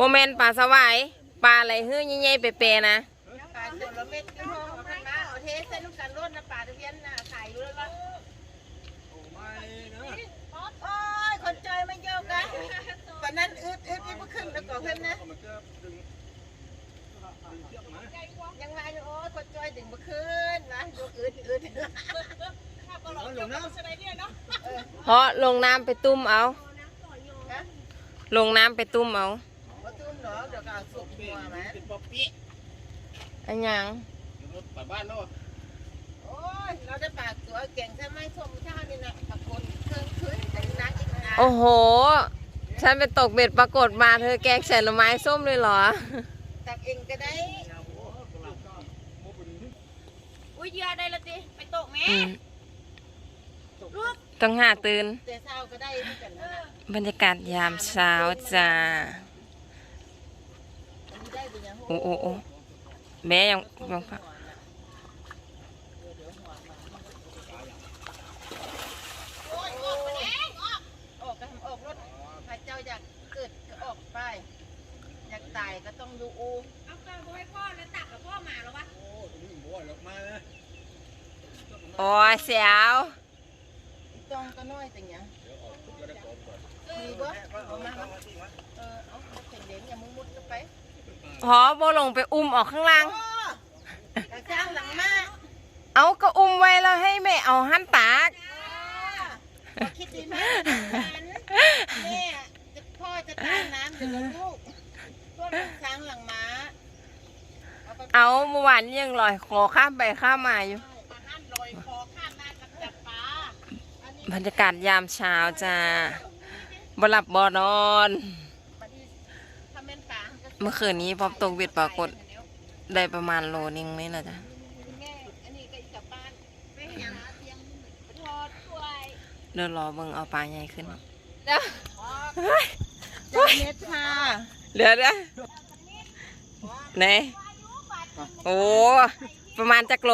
โมเมนต์ปลาสวายปลาอะไรเฮ้ยใหญ่ๆเปรๆนะปลาตัวละเม็ดก็ห้อเอามาเอาเทใส่ลูกกันรดนนะปลาตะเพียนน่ะขายอยู่แล้วก็โอ้ยคนจอยมันโยกกันตอนนั้นอึดอึดอึดมาขึ้นแล้วก็ขึ้นนะยังไงโอ้ยคนจอยดึงมาขึ้นนะโยกอึดอึดเพราะลงน้ำไปตุ้มเอา ลงน้ำไปตุ้มเอา มาตุ้มเนาะเดี๋ยวก็เอาสุกหัวมาเป็นป๊อปปี้อันหยังรถไปบ้านเนาะโอ้ยเราได้ปลาตัวเก่งใช่ไหมส้มข้าวนี่นะปลากดเครื่องคืนแต่นักอีกนะโอ้โห ฉันไปตกเบ็ดปรากฏมาเธอแกงใส่หน่อไม้ส้มเลยเหรอ ตักเองก็ได้ อุ้ยเหยื่อได้และติไปตกแม่อืมต้องหาตื่น แต่เช้าก็ได้ที่กันนะ บรรยากาศยามเช้าจ้า อันนี้ได้เป็นยัง โอ้โอ้โอ้แม่ยังยังพักโอ้ยออกไปแล้ออกออกกันออกรถพระเจ้าอยากเกิดก็ออกไปอยากตายก็ต้องอยู่อูเอากางบ่ให้พ่อแล้วตักกับพ่อหมาแล้ววะ โอ้ตัวนี้บ่อยออกมานะโอ้ยเสียวต้องก็น้อยแต่เนี้ยเดี๋ยวออกปุ๊บก็ได้ของก่อนมีบ่เอามาเออเอาเข่งเด่นอย่ามึงมุดกันไป พอโบลงไปอุ้มออกข้างล่างโอ้กระช่างหลังมาเอาก็อุ้มไว้แล้วให้แม่เอาหั่นตากจ้าคิดดีมากแม่จะพ่อจะตายน้ำเดี๋ยวลูกพวกช้างหลังม้าเอาไปเอาเมื่อวานยังลอยคอข้ามไปข้ามมาอยู่มาห้ามลอยคอข้ามหน้ากับจับปลาอันนี้บรรยากาศยามเช้าจ้าบหลับบนอนบัดนี้ถ้าแม่นปลาก็ เมื่อคืนนี้พอตกเบ็ดปรากฏได้ประมาณโลนึงไหมล่ะจ้ะเดี๋ยวรอเบิ่งเอาปลาใหญ่ขึ้นจับเม็ดค่ะเดี๋ยวเดี๋ยวไหนโอ้ประมาณจักโล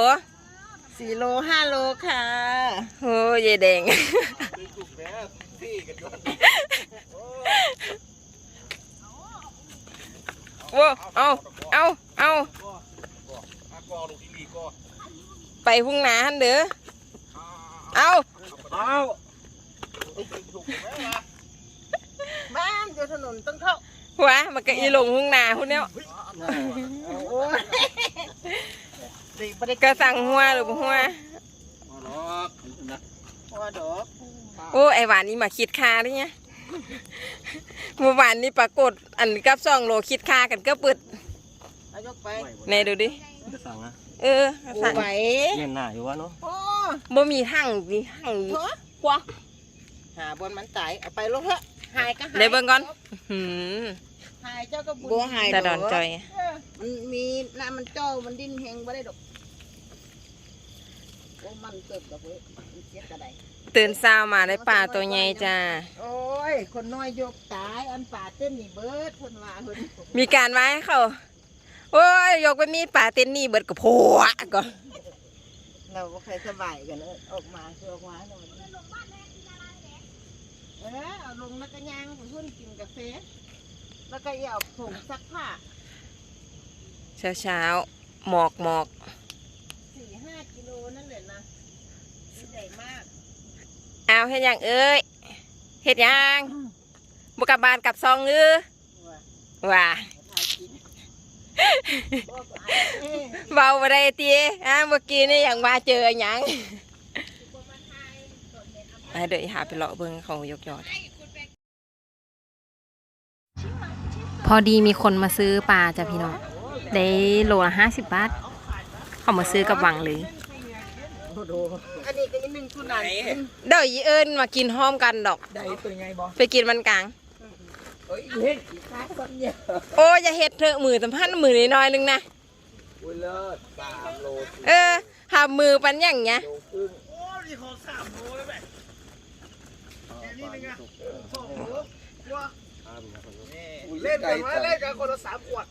สี่โลห้าโลค่ะโอ้ยายแดง วที่กันย้อนโว้เอาเอาเอาอากอลูกอีลีก็ไปพุ่งหนาหันเด้อเอาเอาบ้านอยู่ถนนต้องเข้าหัวมันก็อีหลงพุ่งหนาพุ่นเนี้ยโอ้ยดีบริก็สั่งหัวหรือบ่หัวเอาหรอกนะพอดอกโอ้ไอหวานนี่มาคิดค่าดิเนี่ย เมื่อวานนี้ปรากฏอันกับซองโลคิดค่ากันก็ปึดเอายกไปในดูดิ จะสั่งอะเออโอ้สั่งไหวเย็นหน้าอยู่วะเนาะโอ้บ่มีหั่งดิหั่งโถกว่าหาบนมันตายเอาไปลงเถอะหายก็หายเลยเบิ่งก่อนหืมหายเจ้าก็บุญบัวหายแต่ดอนจอยเออมันมีน้ำมันเจ้ามันดิ้นแหงบ่ได้ดอกโอ้มันเกิดกับเว้ยมันเสียกระไดตื่นเช้ามาได้ปลาตัวใหญ่จ้าโอ้ ย คนน้อยยกตาย อันป่าเต้นนี่เบิดคนว่าเพิ่นมีการไว้ให้เขาโอ้ยยกไปมีดปลาเต้นนี่เบิดกับโผล่ก่อนเราก็ใครสบายกันเลยออกมาคือออกมาหน่อยเออเอาลงแล้วก็ย่างไปเพื่อนกินกาแฟแล้วก็เอาผงซักผ้าเช้าเช้าๆหมอกหมอกสี่ห้ากิโลนั่นแหละนะใหญ่มาก เอาเฮ็ดหยังเอ้ย เฮ็ดหยังบ่กลับบ้านกลับซองเออว่าว่าทายกินบอกว่าเอ้ยเบาบ่ได้ติอะเมื่อกี้นี่ยังว่าเจอหยังอะเดี๋ยวหาไปเลาะเบิ่งเขายกยอด พอดีมีคนมาซื้อปลาจ้ะพี่น้องได้โลละห้าสิบบาทเขามาซื้อกับหวังเลย อันนี้ก็อีกหนึ่งทุนนั้นเดี๋ยวอีเอิญมากินห้อมกันดอก ได้ตัวไงบ่ไปกินมันกลางเอ้ยเฮ็ดขาสัญญาโอ้ยอย่าเฮ็ดเถอะมือสัมพันธ์มือน้อยๆนึงนะอุ้ยเลิศสามโลเออหามือปันอย่างเงี้ยโลครึ่งเล่นกันมาเล่นกันคนละสามขวด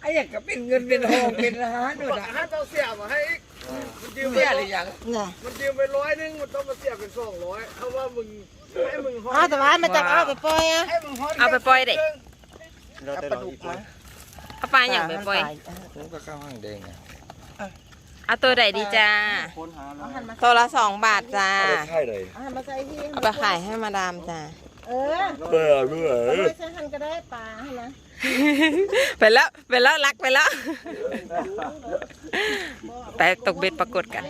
ไอ้อย่างก็เป็นเงินเป็นทองเป็นอาหารขด้วยวดนะห้าเจ้าเสียมาให้อีก มันยืมไปเสียหรือยังน่ะมันยืมไปร้อยนึงมันต้องมาเสียเป็นสองร้อยเพราะว่ามึงให้มึงฮอเอาแต่ว่ามาจับเอาไปปล่อยอะให้มึงฮอดเอาไปปล่อยเด็กฮเราได้ลองอีกไหมเอาปลาอย่างไปปล่อยผมก็เข้าห้างแดงอะเอาตัวใดดีจ้าค้นหาเราตัวละสองบาทจ้า ใช่เลยเอามาใส่ที่เอาไปขายให้มาดามจ้า เออเบื่อเบื่อเอาไว้ใส่หันก็ได้ปลาให้นะไปแล้วไปแล้วรักไปแล้ว ไปตกเบ็ดปรากฏกัน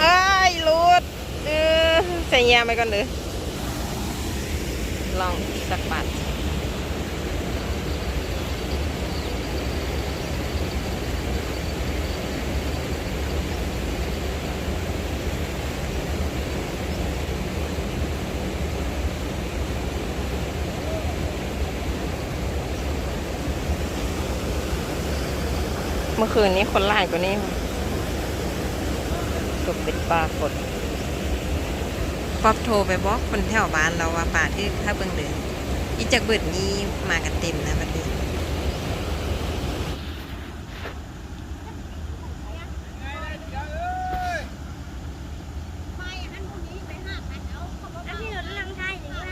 เอ้ยรูดเออใส่ยาไปก่อนเลย ลองสักบาทเมื่อคืนนี้คนไล่กว่านี้ตกเป็นปลากด ป๊อบโทรไปบอกคนแถวบ้านเราว่าป่าที่ถ้าเบิ่งเดือนอีจากเบิดนี้มากันเต็มนะบัดนี้ ไม่อันพวกนี้ไปห้าพันเอาอันนี้เราลังได้ถึงไหม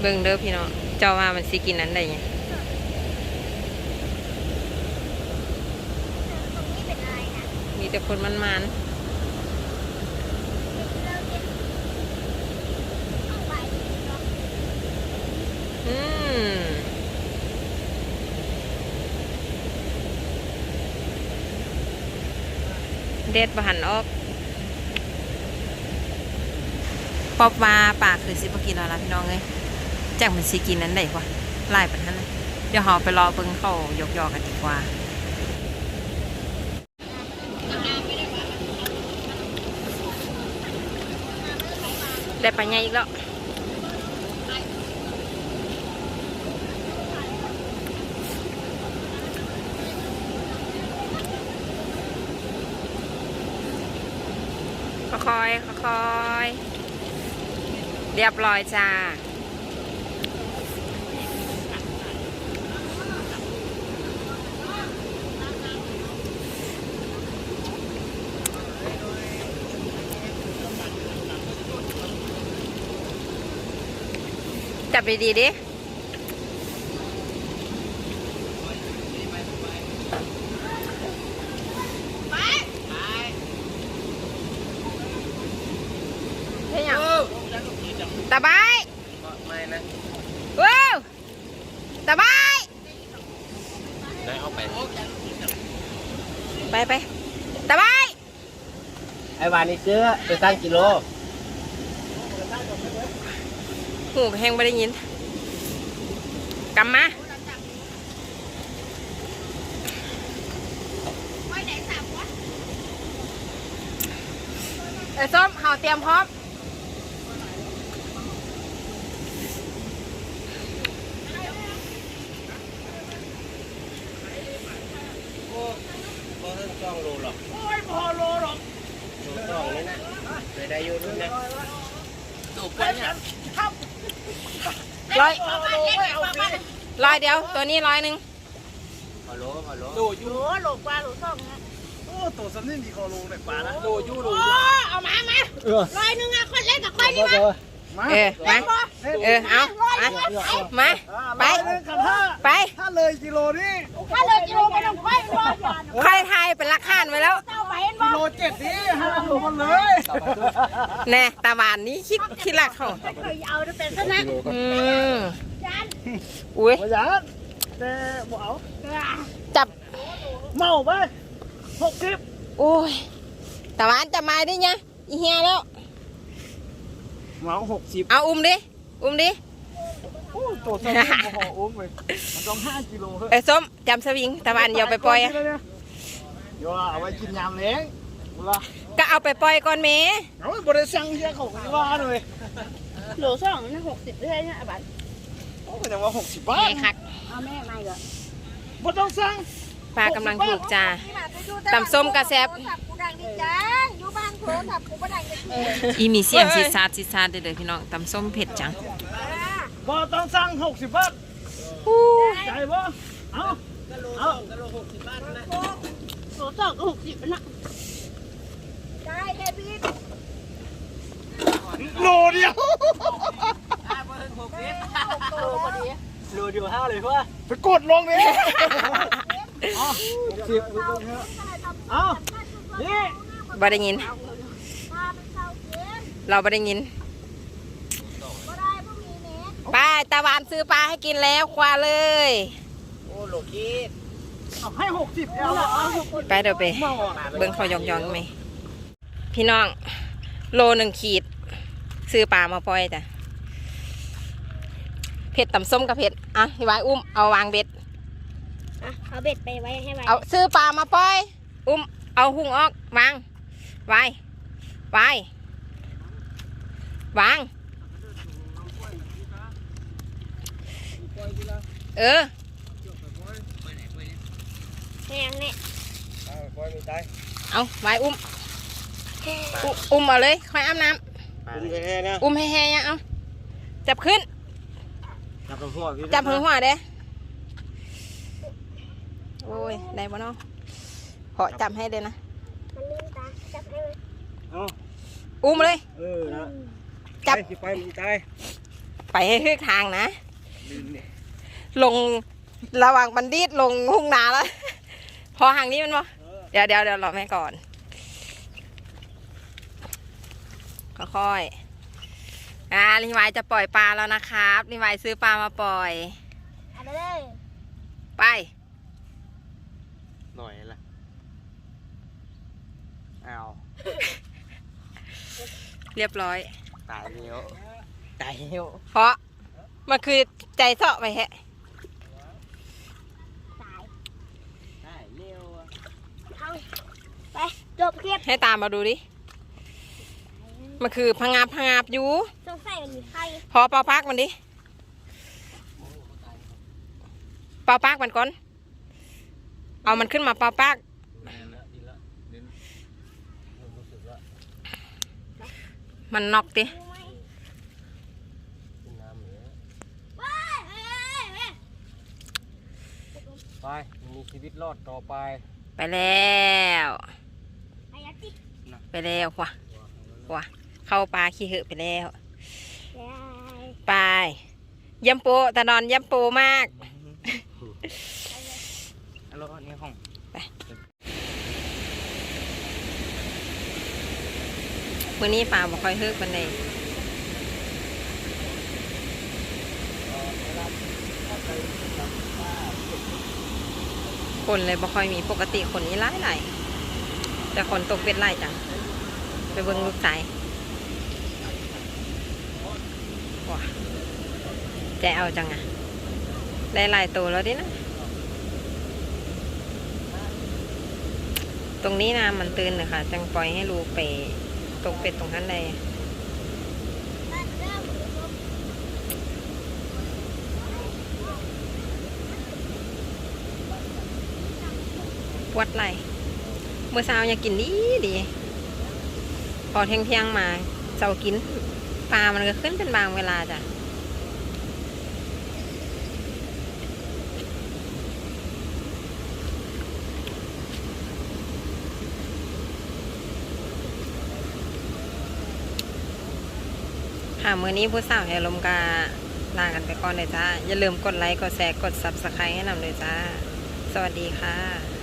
เบิ่งเด้อพี่น้อง เจ้าว่ามันสิกินนั้นได้ยังมีแต่คนมันมันอืมเด็ดบหันออกปอบว่าป่าคือสิบกินแล้วล่ะพี่น้องเอ้ย จากมันสิกินนั้นได้ปะไล่ไปันนั้นเดี๋ยวเราไปรอเบิ่งเขายกยอกันดีกว่าได้ปลาใหญ่อีกแล้วค่อยๆค่อยๆเรียบร้อยจ้า จับดีๆดิเฮ้ยยังตาบายไม่นะว้าวตาบายได้เอาไป ไปไปตาบายไอ้วานนี่ซื้อไปตั้งกิโล หูแห้งไม่ได้ยินกำมาไว้ไหนสามวัดเออส้มเฮาเตรียมพร้อมพอถึงสองโลหรอกโอ้ยพอโลหรอกโลสองนี่นะเคยได้อยู่นู่นนะ ตูบกันเนี่ยร้อยร้อยเดียว ตัวนี้ร้อยหนึ่งพอโลพอโลโดอยู่โอ้โหลกปลาโหลกซ่องนะโอ้ตัวสำนี่มีคอโลในป่านะโดอยู่โดโอ้เอามามาร้อยหนึงอะคนเล่นกับคนนี่มามาเออมาเออเอามามาไปกันถ้าไปถ้าเลยกิโลนี่ถ้าเลยกิโลไปต้องค่อยรอใครทายเป็นลักขานไว้แล้ว เจ้าไปเห็นบ่กิโลเจ็ดนี่ห้าโลมันเลยแน่ตาบานนี้คิดคิดลักเขาเคยเอาจะเป็นซะนะอืมจานอุ้ยประหยัดแต่บ่เอาจับเมาไปหกสิบโอ้ยตาบานจะมาได้ยังอีเฮียแล้วเมาหกสิบเอาอุ้มดิอุ้มดิโอ้ตัวสำนี่บ่ห่ออุ้มเลยมันต้องห้ากิโลเฮ้ยเอ้ยส้มจำสวิงตาบานอย่าไปปล่อยอะ เดี๋ยวเอาไว้กินยามเล้งบุละก็เอาไปปล่อยก่อนเมเอาไว้บริสั่งเฮียเขาก็ว่าเลยโหลซ่องนะหกสิบได้เนี่ยบัตรโอ้ก็ยังว่าหกสิบบาแม่ทคักเอาแม่ไม่เหรอบ่ต้องสั่งปลากำลังถูกจ้าตำส้มกระแซบโทรศัพท์กูดังดีจังอยู่บ้านโทรศัพท์กูบ่ดังจะทีอีมีเสียงซิดซาดซิดซาดเด้อพี่น้องตำส้มเผ็ดจังบ่ต้องสั่ง60บาทใจบ่เอาเอาโถ สองก็หกสิบนะได้เดวิดโลเดียวโลเดียวห้าเลยว่าไปกดลงเลยเอาสิบเอานี่บ่ได้ยินพาไปเข้าเกมเราบ่ได้ยินบ่ได้พวกมีเน็ตไปตาวานซื้อปลาให้กินแล้วควาเลย โอ้โลคิดเอา ให้หกสิบเอาละเอาหกสิบไปเดี๋ยวไป เบิ่งเขายองยองๆไหม พี่น้อง โลหนึ่งขีด ซื้อปลามาปล่อยจ้ะเผ็ดตำส้มกับเผ็ด อะพี่ไว้อุ้ม เอาวางเบ็ด อะ เอาเบ็ดไปไว้ให้ไว้ เอาซื้อปลามาปล่อย อุ้ม เอาหุ่งออก วาง ไว้ ไว้ วาง เออ แห้งเนี่ยปล่อยมีตายเอาไว้อุ้ม อุอุ้มเอาเลยค่อยอาบน้คุณแค่นะำอุ้มให้แห้งเอาจับขึ้น จับตัวหัวพี่จับหัวหัวเด้โอ้ยได้บ่เนาะขอจับให้เลยนะมันลืมตาจับให้มันเอาอุ้มเลยเออนะจับไปสิไปมีตายไปให้ทึกทางนะ ลงระหว่างบันดิตลงหุ่งนาแล้ว พอห่างนี้มันบ่เดี๋ยวเดี๋ยวเดี๋ยวรอแม่ก่อน ค่อยๆอ่าลิวายจะปล่อยปลาแล้วนะครับลิวายซื้อปลามาปล่อยเอาไปเลยไป หน่อยละเอาเรียบร้อย ตายเร็วตายเร็วเพราะมันคือใจเสาะไปแฮะ สาย ตายเร็วอะ เอาไป จบคลิปให้ตามมาดูดิ มันคือพังงาบพังงาบอยู่ สงสัยมันมีใครพอเปาปากมันดิ เปาปากมันก่อน เอามันขึ้นมาเปาปาก มันนอกดิรู้ไหมน้ำเหลือเว้ยเว้ยเว้ยไป มีชีวิตรอดต่อไป ไปแล้วไอ้ยักษ์ติ ไปแล้วว่ะว่ะเข้าปลาขี้เหอะไปแล้วยายไปยำโปตะนอนยำโปมากฮัลโหลนี่ห้องมื้อนี้ปลาบ่ค่อยเฮิกปานใดคนเลยบ่ค่อยมีปกติคนนี้หลายหลายแต่คนตกเป็ดหลายจัง ไปเบิ่งลูกสายว้าใจเอาจังอะได้หลายตัวแล้วดินะ ตรงนี้นะมันตื่นเลยค่ะ จังปล่อยให้ลูกไปตกเป็ดตรงนั้นเลยปวดไหลเมื่อเช้าอยากกินดีดี พอเที่ยงเทียงๆมาเจ้ากินปลามันก็ขึ้นเป็นบางเวลาจ้ะค่ะมือนี้ผู้สาวแห่ลมกาลากันไปก่อนเลยจ้า อย่าลืมกดไลค์ กดแชร์ กด subscribe ให้นำเลยจ้า สวัสดีค่ะ